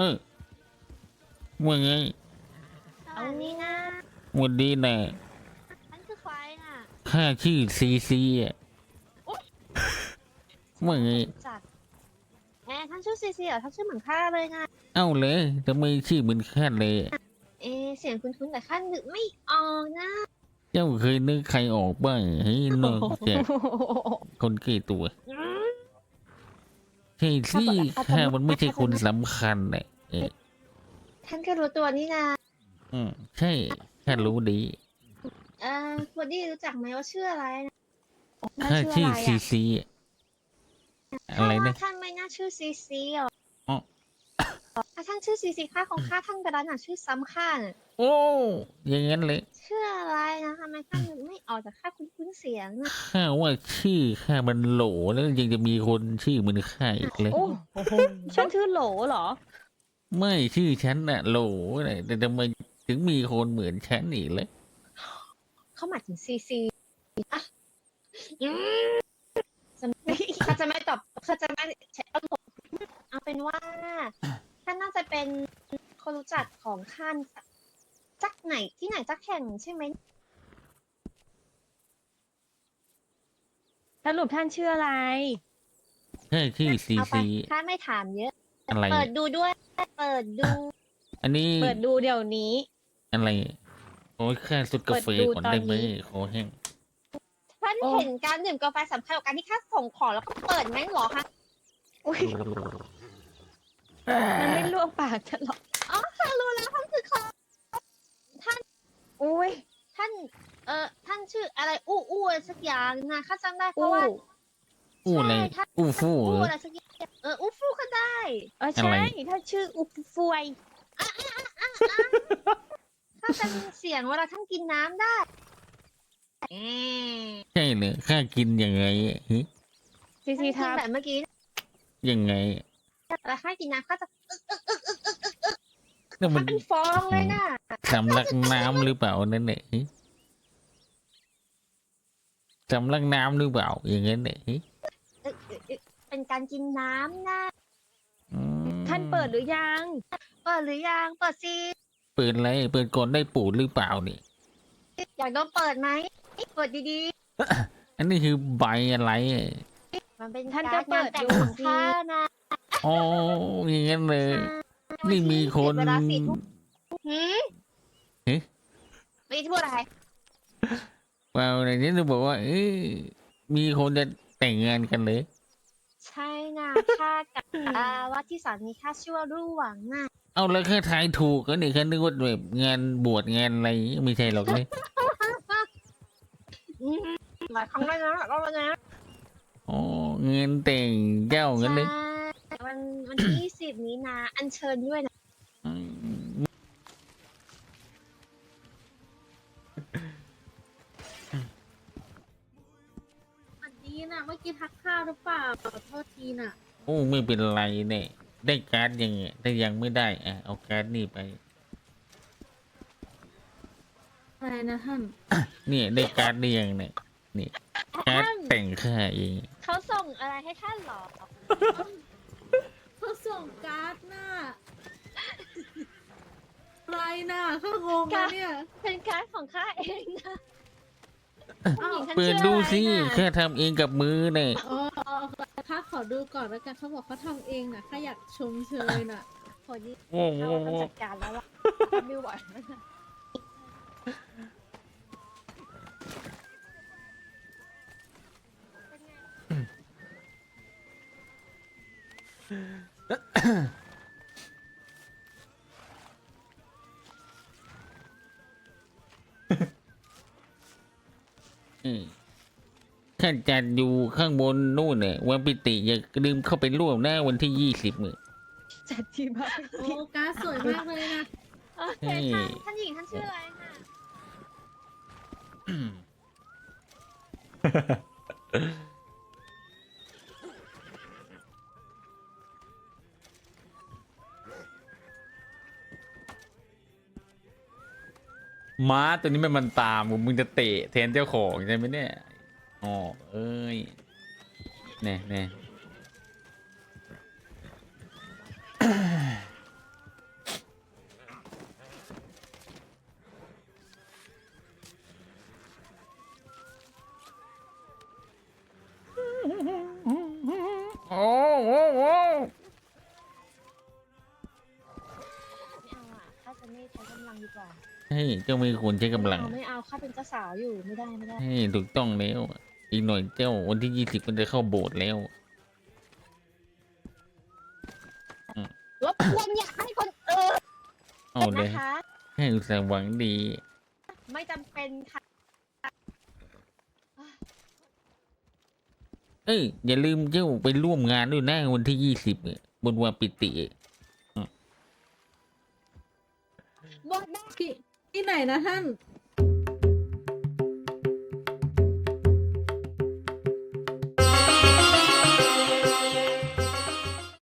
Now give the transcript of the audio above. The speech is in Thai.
เออว่าไงเอานี่นะวันดีแน่ฉันคือใครน่ะข้าชื่อซีซีอะโอ๊ยว่าไงจัดแหมท่านชื่อซีซีเหรอท่านชื่อเหมือนข้าเลยนะเอ้าเลยทำไมชื่อเหมือนข้าเลย เอะเสียงคุ้นๆแต่ข้านึกไม่ออกนะเจ้าเคยนึกใครออกบ้างให้นอกจากคนกี่ตัวอืม ใช่สิอาจจะข้ามันไม่ใช่คนสำคัญเลยเออท่านก็รู้ตัวนี่นะอืมใช่ข้ารู้ดีเออพอดีรู้จักไหมว่าชื่ออะไรนะข้าชื่อซีซีอะอะไรข้านะว่าท่านไม่น่าชื่อซีซีหรอก อ๋อถ้าท่านชื่อซีซีข้าของข้าท่านกระนั้นน่ะชื่อซ้ำข้าน่ะโอ้อยังงั้นเลยชื่ออะไรนะทำไมข้านึกไม่ออกจากข้าคุ้นๆเสียงน่ะข้าว่าชื่อข้ามันโหลแล้วยังจะมีคนชื่อเหมือนข้าอีกเลย โอ้ฉันชื่อโหลเหรอ ไม่ชื่อฉันน่ะโหลเลยแต่ทำไมถึงมีคนเหมือนฉันอีกเลย เขาหมายถึงซีซีอะอืมจะไม่เขาจะไม่ตอบเขาจะไม่ใช้อารมณ์เอาเป็นว่า ท่านน่าจะเป็นคนรู้จักของข้านจักไหนที่ไหนจักแห่งใช่ไหมสรุปท่านชื่ออะไรข้าชื่อซีเอาไปซีข้าไม่ถามเยอะ อะไร เปิดดูด้วย เปิดดู อันนี้เปิดดูเดี๋ยวนี้ อะไรโอ้ยข้าสุดกาแฟเปิดดูก่อนตอนได้ไหมนี้ ขอแห้งท่านโอ้ เห็นการดื่มกาแฟสำคัญกับการที่ข้าส่งของแล้วก็เปิดงั้นเหรอคะ อุ้ย มันไม่ลวกปากฉันหรอก อ๋อข้ารู้แล้วท่านคือใครอุ้ย ท่าน เอ่อ ท่านชื่ออะไร อู้อู้อะไรสักอย่างนะข้าจำได้เพอู้ราะว่าอู้อะไร ใช่ท่านอู้ฟู่อู้เหรออะไรสักอย่าง เออ อู้ฟู่ก็ได้ เอออะใช่ไรท่านชื่ออุฟฟวย ถ้าเป็นเสียงเวลาท่านกินน้ำได้เอ๊ะใช่เลยข้ากินยังไงอะหึซีท่านซีกินทับแบบเมื่อกี้ยังไง เวลาข้ากินน้ำข้าจะนั่นมัข้านเป็นฟองเลยน่ะสำลักน้ำหรือเปล่านั่นเนี่ยหึสำลักน้ำหรือเปล่าอย่างนั้นเนี่ยหึเอ่อเอ่อเอ่อเป็นการกินน้ำนะอืมท่านเปิดหรือยัง เปิดหรือยังเปิดสิเปิดอะไรเปิดก่อนได้ปูดหรือเปล่านี่ อยากโดนเปิดไหมเปิดดีอันนี้คือใบอะไร ๆ มันเป็นท่านกาก็รเปิงานดแต่งดูของสิข้านะ อ๋ออย่างนั้นเลย นี่มีคน เวลาสี่ทุ่มหืมเอ๊ะ ไม่ได้พูดอะไรเปล่าในนี้จะบอกว่า เอ้ยมีคนจะแต่งงานกันเลย ใช่นะข้ากับอ่าว่าที่สามีข้าชื่อว่ารุ่งหวังน่ะเอาแล้วแค่ทายถูกก็นี่แค่นึกว่าแบบงานบวชงานอะไรไม่ใช่หรอกเลยอืมหลายครั้งแล้วนะหลายรอบแล้วนะอ๋อเงินแต่งเจ้างั้นเลย ใช่ วันวันที่ยี่ สิบนี้นะ อัญเชิญด้วยนะอืมสวัสดีนะเมื่อกี้ทักข้าวหรือเปล่าขอโทษทีน่ะ โอ้ไม่เป็นไรเนี่ย ได้การ์ดยังไงถ้ายังไม่ได้อะเอาการ์ดนี่ไป อะไรนะท่านเนี่ยได้การ์ดได้ยังเนี่ยนี่การ์ดแต่งค่าเองเขาส่งอะไรให้ท่านเหรอ เขาส่งการ์ดน่ะอะไรน่ะข้างงการ์นะดเนี่ยเป็นการดของข้าเองนะอ้าวผู้หญิงท่านเปิดชื่อดูอะไรสิน่ะแค่ทำเองกับมือเนี่ยอ๋อข้าขอดูก่อนแล้วกันเขาบอกเขาทำเองน่ะข้าอยากชมเชยน่ะโหนี่โอ้โหเราต้องจัดการแล้วล่ะไม่ไหวแล้วนะ อืมข้าจัดอยู่ข้างบนนู่นเนี่ยวันปิติอย่าลืมเข้าไปร่วมนะวันที่ยี่สิบมือจัดที่บ้านโอ้การ์ดสวยมากเลยนะ โอเคท่านท่านหญิงท่านชื่ออะไรน่ะ ม้าตัวนี้มันมันตามมึงมึงจะเตะแทนเจ้าของใช่ไหมเนี่ยอ๋อเอ้ยเน่แน่โอ้โหเอาอถ้าจะไม่ใช้กำลังดีกว่า ใช่เจ้าไม่ควรใช้กำลังไม่เอาไม่เอาข้าเป็นเจ้าสาวอยู่ไม่ได้ไม่ได้ใช่ถูกต้องแล้ว อีกหน่อยเจ้าวันที่ยี่สิบมันจะเข้าโบสถ์แล้ว รบกวนอย่าให้คนอื่นเอาเลยนะคะ ให้อุตส่าห์หวังดี ไม่จำเป็นค่ะเอ้ยอย่าลืมเจ้าไปร่วมงานด้วยนะวันที่ยี่สิบบนวาปิติ บทได้ที่ ที่ไหนนะท่าน